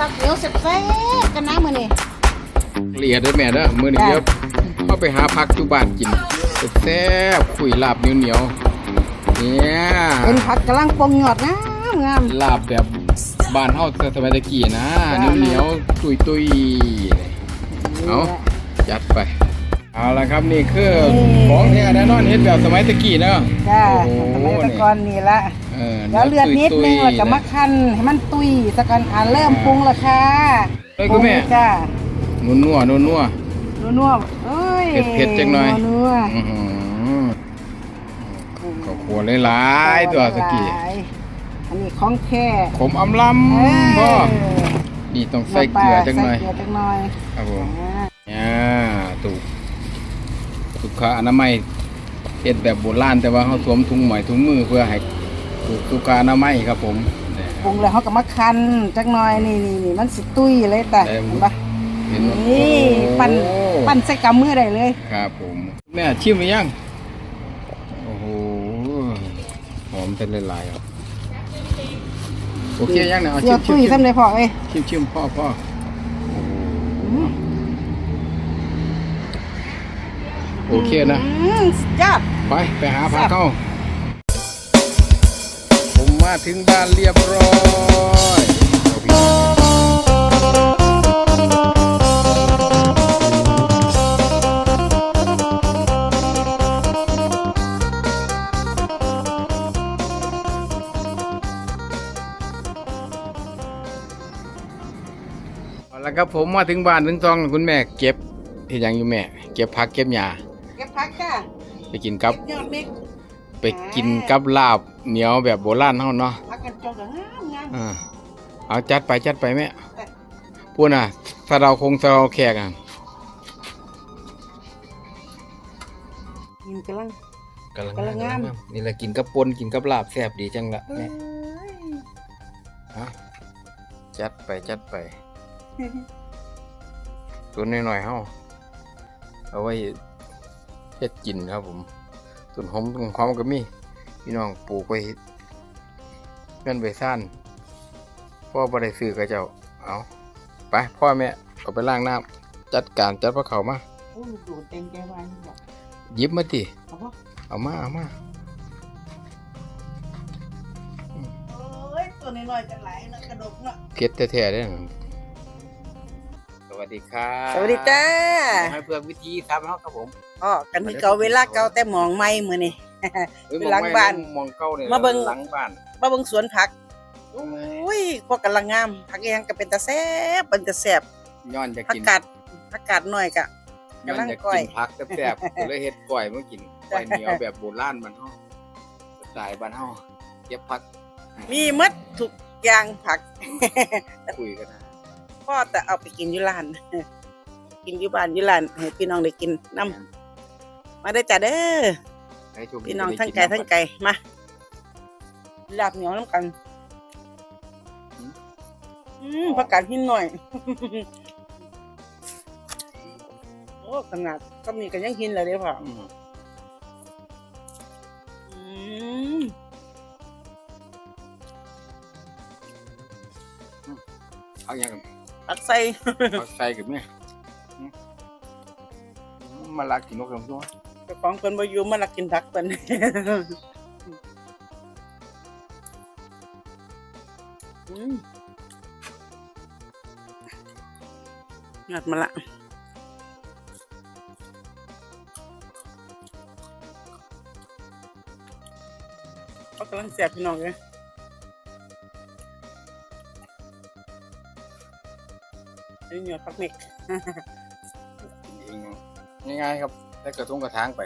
ลาบเหนียวแซ่บๆกันนะมื้อนี้ละเอียดเด้อแม่เด้อมื้อนี้จ้ะเดี๋ยวเอาไปหาพักอยู่บ้านกินแซ่บๆคุยลาบเหนียวๆเนี่ยเป็นผักกำลังปรุงยอดงามงามลาบแบบบ้านเฮาสมัยตะกี้นะจ้ะเหนียวๆตุยๆเอาจัดไปเอาละครับนี่คือของแท้แน่นอนเฮ็ดแบบสมัยตะกี้เนาะจ้าโอ้โหสมัยแตะกอนนี่ละเออ แล้วเลือดนิดนึงแล้วก็มาคั่นให้มันตุยสักกันอ่าเริ่มปรุงและค่ะเอ้ยคุณแม่ปรุงจ้านัวนัวนัวนัวนัวๆเอ้ยเผ็ดๆจังหน่อยนัวๆอื้อหือๆข้าวคั่วหลายๆตัวสกี้หลายอันนี้ของแท้ขมอำลำพ่อนี่ต้องใส่เกลือจังหน่อยใส่เกลือจังหน่อยครับผมอ่าอ่าถูกสุขอนามัยเฮ็ดแบบโบราณแต่ว่าเขาสวมถุงหมอยถุงมือเพื่อให้ ถูกสุขอนามัยครับผมเนี่ยปรุงแล้วเขาก็มาคั้นจักหน่อยนี่นี่นี่มันสิตุ้ยเลยแต่ได้เห็นปะเห็นไหมนี่ปั่นโอ้ปั่นใส่กำมือได้เลย ครับผมแม่ชิมหรือยังโอ้โหหอมเป็นหลายๆครับโอเคยังเนี่ยเอาเสีชิยวมชิตุ้มยชิมซ้ำเลยพ่อเอ้ย ชิมชิมพ่อพ่อโอ้โหอืมโอเคนะอืมสุดยอด ไป ไปหาพักเข้าผ มมาถึงบ้านเรียบร้อยเอาละครับผมมาถึงบ้านถึงซองคุณแม่ เก็บเห็นยังอยู่แม่ เก็บผักเก็บหญ้าเก็บพักจ้าไปกินกับ ยอดเม็ก ไปกินกับลาบเหนียวแบบโบราณเฮาเนาะพักกันจงกับงามงามอ่าเอาจัดไปจัดไปแม่พูดน่ะถ้าเราคงถ้าเราแขกอะกินกำลังกำลังกำลังงามนี่แหละกินกับปนกินกับลาบแซ่บดีจังละเอ้แม่ยฮะจัดไปจัดไปตัวน้อยๆเฮาเอาไว้เฮ็ดกินครับผม ต้นหอมต้นหอมก็มีพี่น้องปลูกไว้เงินไปซ่านพ่อบ่ได้ซื้อกับเจ้าเอาไปพ่อแม่เอาไปล้างน้ำจัดการจัดพระเขามาโอ้ยดูดเต็มใจไว้นี่บอกหยิบมาติเอาปะเอามาเอามาโอ้ยตัวน้อยๆกันหลายนะกระดกเนาะเก็ดแท้ๆเด้อส วัสดีครับสวัสดีจ้าให้เพื่อนวิธีทำเฮาครับผมอ๋อกันที่เก่าเวลาเก่าแต่หมองไม่มือนี่เอ้ยหลังบ้านมองเก้าเนี่ยมาเบิ่งหลังบ้านมาเบิ่งสวนผักโอ้ยพวกกำลังงามผักอีหยังก็เป็นตาแซ่บเป็นตาแซ่บย้อนจะผักกินกาดผักกาดน้อยกะย้อนกำลังจะก้อกิยนผักแซ่บๆก็เลยเฮ็ดก้อยมากินก้อยเหนียวแบบโบราณบ้านเฮาสไตล์บ้านเฮาเก็บผัก มีหมดทุกอย่างผักคุยกันนะ พ่อแต่เอาไปกินอยู่ร้านกินอยู่บ้านอยู่ร้านให้พี่น้องได้กินน้ำมาได้อจ้าเด้อให้โชคดีพี่น้องได้ทั้งกิไก่ทั้งไก่มาลาบเหนียวน้ำกันอืมผักกาดหินหน่อย โอ้ขนาดก็มีกันยังหินเลยเด้อพ่ออืมอืมเอาอย่าง กันผักใส่ผักใส่กับแม่อืมมาลากินนกลำตัวเจ้าของเพิ่นบ่อยู่มาลักกินผักเพิ่นอืมยอดมาละเขากำลังเสียบพี่น้องเลย นี่หยอดผักเม็กกินเองง่ายๆครับใส่กระทงกระถางไป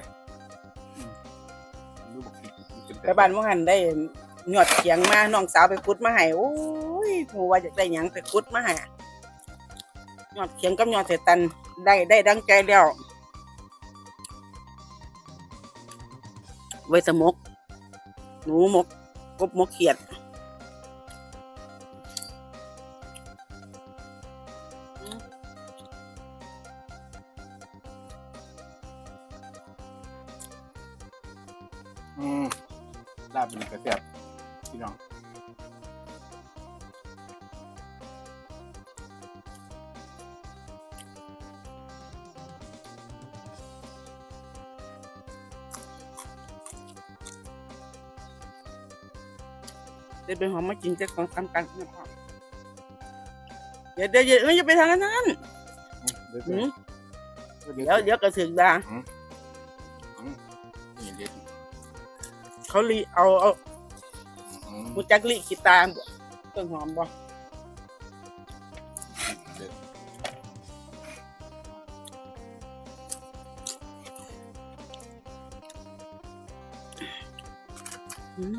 อืมดูบอกกินไปบ้านว่าหันได้หยอดเขียงมาน้องสาวไปขุดมาให้โอ้ยหมูว่าอยากได้หยังไปขุดมาให้หยอดเขียงกับหยอดเสตันได้ได้ดังใจแล้วไว้สมกหนูหมกกบหมกเขียด อืมลาบเป็นกระเสียบพี่น้องเดี๋ยวไปหอมมากินจากของตำกันนะพ่ออย่าเดี๋ยวอย่าไม่าะไปทางนั้น เดี๋ยวเดี๋ยวเดี๋ยวกระสือดา เขาลีเอาเอาอืมมูจักลีขีตาบ่ต้นหอมบ่เด็ดอืม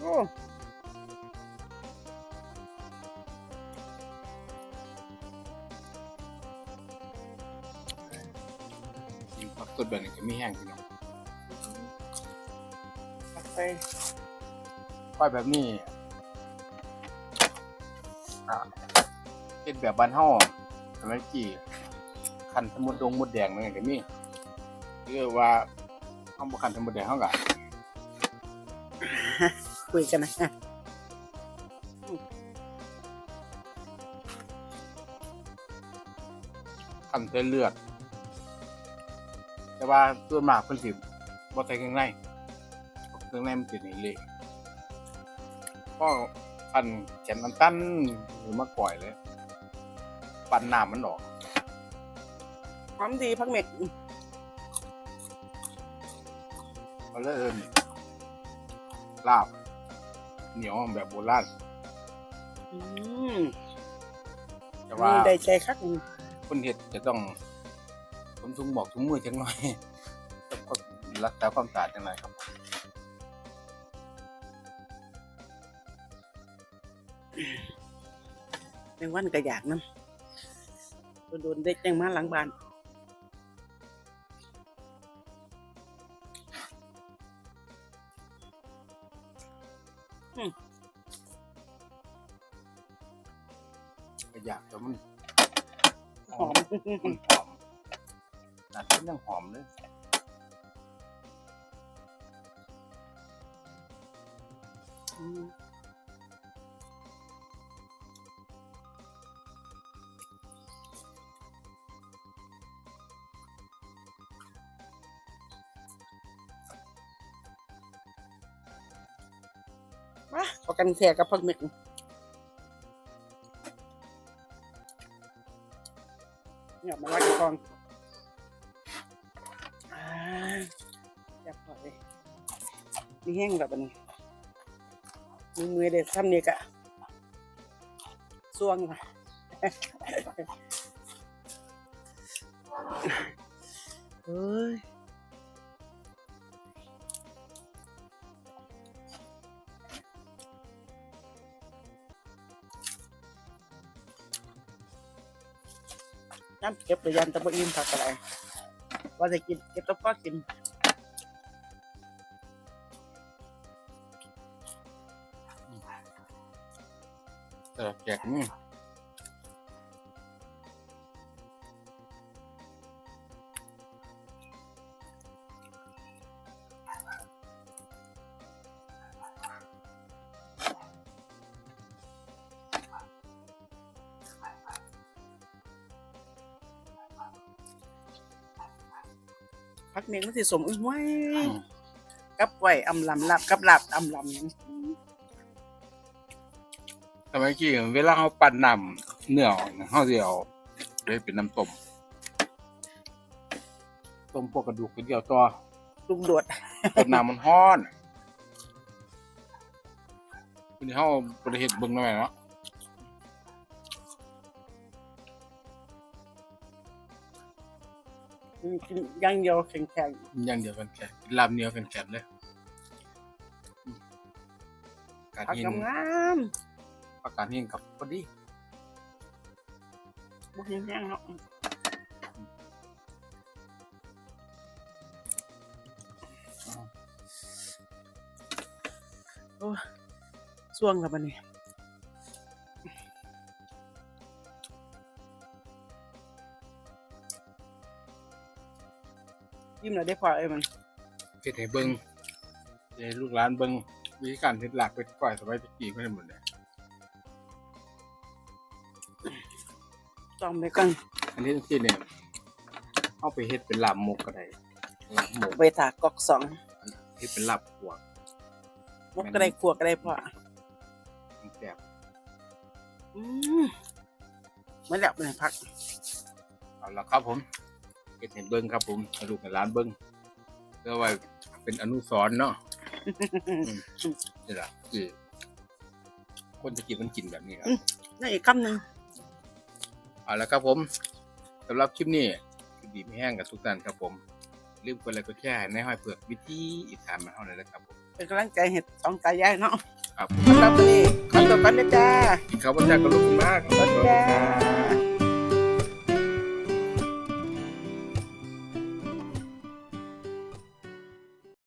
โอ้กินผักสดแบบนี้ก็มีแห้งพี่น้องปักไปก้อยแบบนี้อ่าเฮ็ดแบบบ้านเฮาสมัยกี้คันสมุดดงมดแดงนั่นก็มีคือว่าเฮาบ่คันสมุดแดงเฮาก็ คุยกันนะคันแต่เลือด แต่ว่าส่วนมากเพิ่นสิบ่ใส่เครื่องในเครื่องในมันสินี่เละก็คันแขนมันตันหรือมาก่อยเลย ปั่นน้ำมันออกหอมดีพักเม็ดมาเลยเอินลาบ เหนียวแบบโบราณอืมแต่ว่านี่ได้ใจคักหนึ่งคนเห็ดจะต้องผมทุงบอกทุงมือจังหน่อยต้องรักษาความสะอาดจังไรครับแมงวันก็อยากนะโดนๆได้จังมาหลังบ้าน ก็อยากแต่มันหอมมันหอมน่าเป็นยังหอมเลยอืม มาขอกันแทกับพักเม็ดเนี่ยมาลักกองอ่าจับพอยมีแห้งแบบนี้มือมือเด็ดซ้ำนี่กะส่วงค่ะเฮ้ย น้ำเก็บเลยยันตะบอินผักอะไรว่าจะกินเก็บตะป้อกินแต่แจกนี่ พักเมียงมันสิสมอุ้ยไว้กับไว้อำลำลับกับหลับอำลำสมัยกี้เวลาเขาปั่นน้ำเนื้อออกเนี่ยเขาจะเอาเลยเป็นน้ำต้มต้มพวกกระดูกกระเดี่ยวตัวลุงโดดต้มน้ำมันฮ้อนวันนี้เขาบริเหตุเบิ่งหน่อยเนาะ กินอยังเดียวแข็งอย่างเดียวกันแค่ลาบเหนียวกันแค่เลยอืมๆการผักหินงามประกาศหินกับพอดีๆบุกแห้งๆเนาะโอ้ยส่วงแล้วบัดนี้ ยิ้มหน่อยได้พอเอ้ยมันเฮ็ดให้เบิ่งให้ลูกหลานเบิ่งวิธีการเฮ็ดหลักเป็ดก้อยสบายตะกี้เพิ่นหมดเลยจองไปก่อนอันนี้ที่เนี่ยเอาไปเฮ็ดเป็นลาบหมกก็ได้ลาบหมกไปถากกอกสองเฮ็ดเป็นลาบขวกมกก็ได้ขวกก็ได้พ่อแบบอืมไม่แล้วเป็นพักเอาละครับผม เฮ็ดให้เบิ่งครับผมให้ลูกให้หลานเบิ่งเพื่อไว้เป็นอนุสรณ์เนาะอืมนี่ล่ะคือคนจะกินมันกินแบบนี้ครับนี่อีกคำหนึ่งเอาละครับผมสำหรับคลิปนี้คือดีไม่แห้งกับทุกท่านครับผมลืมกดไลค์กดแชร์ในห้อยเผือกวิธีอีสานมานเท่านั้นนะครับผมเป็นกำลังใจเห็ดสองตายายเนาะครับสำหรับวันนี้ขอตัวกันนะจ้ากินข้าวบนจากกระลุกมาก สวัสดีจ้า